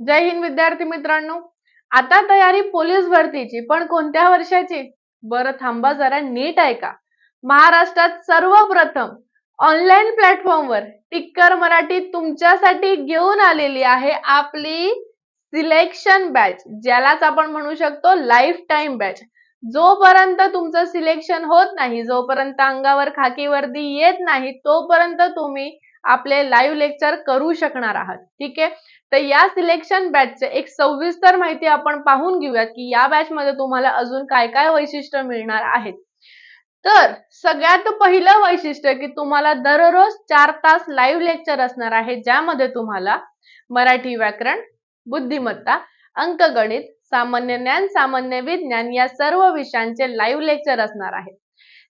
जय हिंद विद्यार्थी मित्रांनो. आता तयारी पोलीस भरतीची पण कोणत्या वर्षाची? बरं थांबा जरा नीट ऐका. महाराष्ट्रात सर्वप्रथम ऑनलाईन प्लॅटफॉर्मवर टिक्कर मराठी तुमच्यासाठी घेऊन आलेली आहे आपली सिलेक्शन बॅच ज्यालाच आपण म्हणू शकतो लाईफ टाईम बॅच जोपर्यंत तुमचं सिलेक्शन होत नाही जोपर्यंत अंगावर खाकी वर्दी येत नाही तोपर्यंत तुम्ही आपले लाईव्ह लेक्चर करू शकणार आहात. ठीक आहे? तर या सिलेक्शन बॅचचे एक सविस्तर माहिती आपण पाहून घेऊयात की या बॅच मध्ये तुम्हाला अजून काय काय वैशिष्ट्य मिळणार आहेत. तर सगळ्यात पहिलं वैशिष्ट्य की तुम्हाला दररोज चार तास लाईव्ह लेक्चर असणार आहे ज्यामध्ये तुम्हाला मराठी व्याकरण बुद्धिमत्ता अंकगणित सामान्य ज्ञान सामान्य विज्ञान या सर्व विषयांचे लाईव्ह लेक्चर असणार आहे.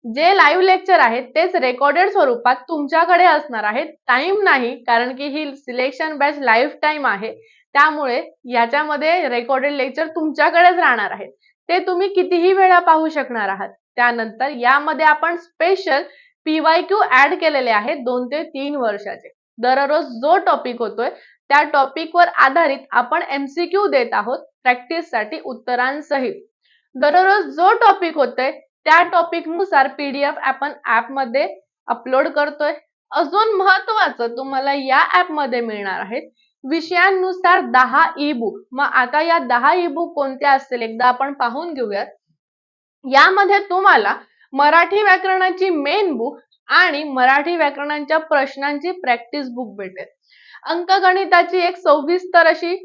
जे लाईव्ह लेक्चर आहेत तेच रेकॉर्डेड स्वरूपात तुमच्याकडे असणार आहेत. टाइम नाही कारण की ही सिलेक्शन बॅच लाईफ टाइम आहे. त्यामुळे याच्यामध्ये रेकॉर्डेड लेक्चर तुमच्याकडेच राहणार आहेत. ते तुम्ही कितीही वेळा पाहू शकणार आहात. त्यानंतर यामध्ये आपण स्पेशल पीवाय क्यू ऍड केलेले आहेत दोन ते तीन वर्षाचे. दररोज जो टॉपिक होतोय त्या टॉपिकवर आधारित आपण एमसीक्यू देत आहोत प्रॅक्टिससाठी उत्तरांसहित. दररोज जो टॉपिक होतोय त्या टॉपिकनुसार पीडीएफ आपण ऍपमध्ये अपलोड करतोय. अजून महत्वाचं तुम्हाला या ऍपमध्ये मिळणार आहेत विषयांनुसार दहा ई बुक मग आता या दहा ई बुक कोणत्या असतील एकदा आपण पाहून घेऊयात. यामध्ये तुम्हाला मराठी व्याकरणाची मेन बुक आणि मराठी व्याकरणाच्या प्रश्नांची प्रॅक्टिस बुक भेटेल. अंकगणिताची एक सविस्तर अशी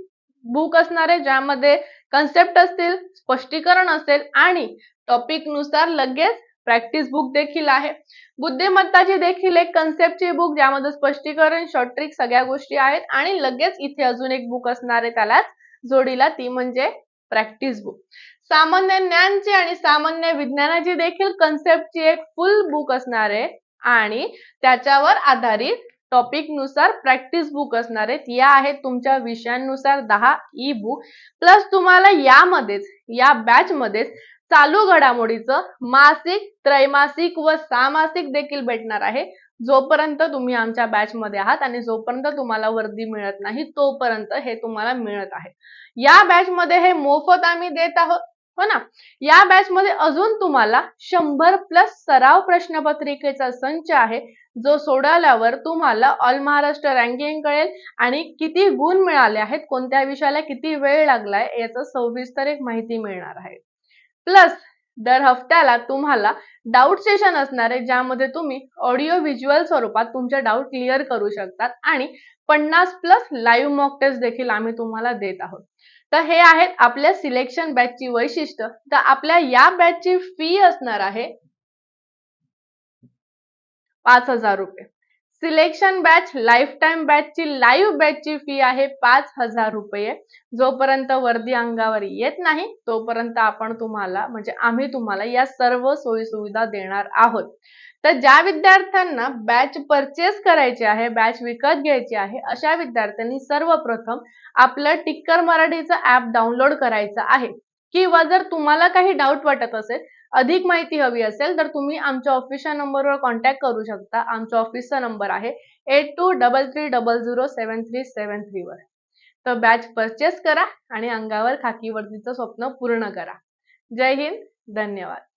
बुक असणार आहे ज्यामध्ये कन्सेप्ट असतील स्पष्टीकरण असेल आणि टॉपिकनुसार लगेच प्रॅक्टिस बुक देखील आहे. बुद्धिमत्ताची देखील एक कन्सेप्टची बुक ज्यामध्ये स्पष्टीकरण शॉर्ट ट्रिक सगळ्या गोष्टी आहेत आणि लगेच इथे अजून एक बुक असणार आहे त्यालाच जोडीला ती म्हणजे प्रॅक्टिस बुक सामान्य ज्ञानची आणि सामान्य विज्ञानाची देखील कन्सेप्टची एक फुल बुक असणार आहे आणि त्याच्यावर आधारित टॉपिकनुसार प्रॅक्टिस बुक असणार आहेत. या आहेत तुमच्या विषयांनुसार दहा ई बुक प्लस तुम्हाला यामध्येच या बॅच मध्येच चालू घडामोडीचं मासिक त्रैमासिक व सामासिक देखील भेटणार आहे. जोपर्यंत तुम्ही आमच्या बॅचमध्ये आहात आणि जोपर्यंत तुम्हाला वर्दी मिळत नाही तोपर्यंत हे तुम्हाला मिळत आहे. या बॅचमध्ये हे मोफत आम्ही देत आहोत हो ना? या बॅचमध्ये अजून तुम्हाला शंभर प्लस सराव प्रश्नपत्रिकेचा संच आहे जो सोडवल्यावर तुम्हाला ऑल महाराष्ट्र रँकिंग कळेल आणि किती गुण मिळाले आहेत कोणत्या विषयाला किती वेळ लागलाय याचं सविस्तर एक माहिती मिळणार आहे. प्लस दर हफ्त्याला तुम्हाला डाऊट सेशन असणार आहे ज्यामध्ये तुम्ही ऑडिओ व्हिज्युअल स्वरूपात तुमचे डाऊट क्लिअर करू शकतात आणि पन्नास प्लस लाईव्ह मॉक टेस्ट देखील आम्ही तुम्हाला देत आहोत. तर हे आहेत आपल्या सिलेक्शन बॅचची वैशिष्ट्य. तर आपल्या या बॅचची फी असणार आहे पाच हजार रुपये. सिलेक्शन बॅच लाईफ टाइम बॅचची लाईव्ह बॅचची फी आहे पाच हजार रुपये. जोपर्यंत वर्दी अंगावर येत नाही तोपर्यंत आपण तुम्हाला म्हणजे आम्ही तुम्हाला या सर्व सोयी सुविधा देणार आहोत. तर ज्या विद्यार्थ्यांना बॅच परचेस करायची आहे बॅच विकत घ्यायची आहे अशा विद्यार्थ्यांनी सर्वप्रथम आपलं टिक्कर मराठीचं ऍप डाउनलोड करायचं आहे. किंवा जर तुम्हाला काही डाऊट वाटत असेल अधिक माहिती हवी असेल तर तुम्ही आमच्या ऑफिसच्या नंबरवर कॉन्टॅक्ट करू शकता. आमच्या ऑफिसचा नंबर आहे eight two double three double zero seven three seven three वर. तर बॅच परचेस करा आणि अंगावर खाकीवर्दीचं स्वप्न पूर्ण करा. जय हिंद. धन्यवाद.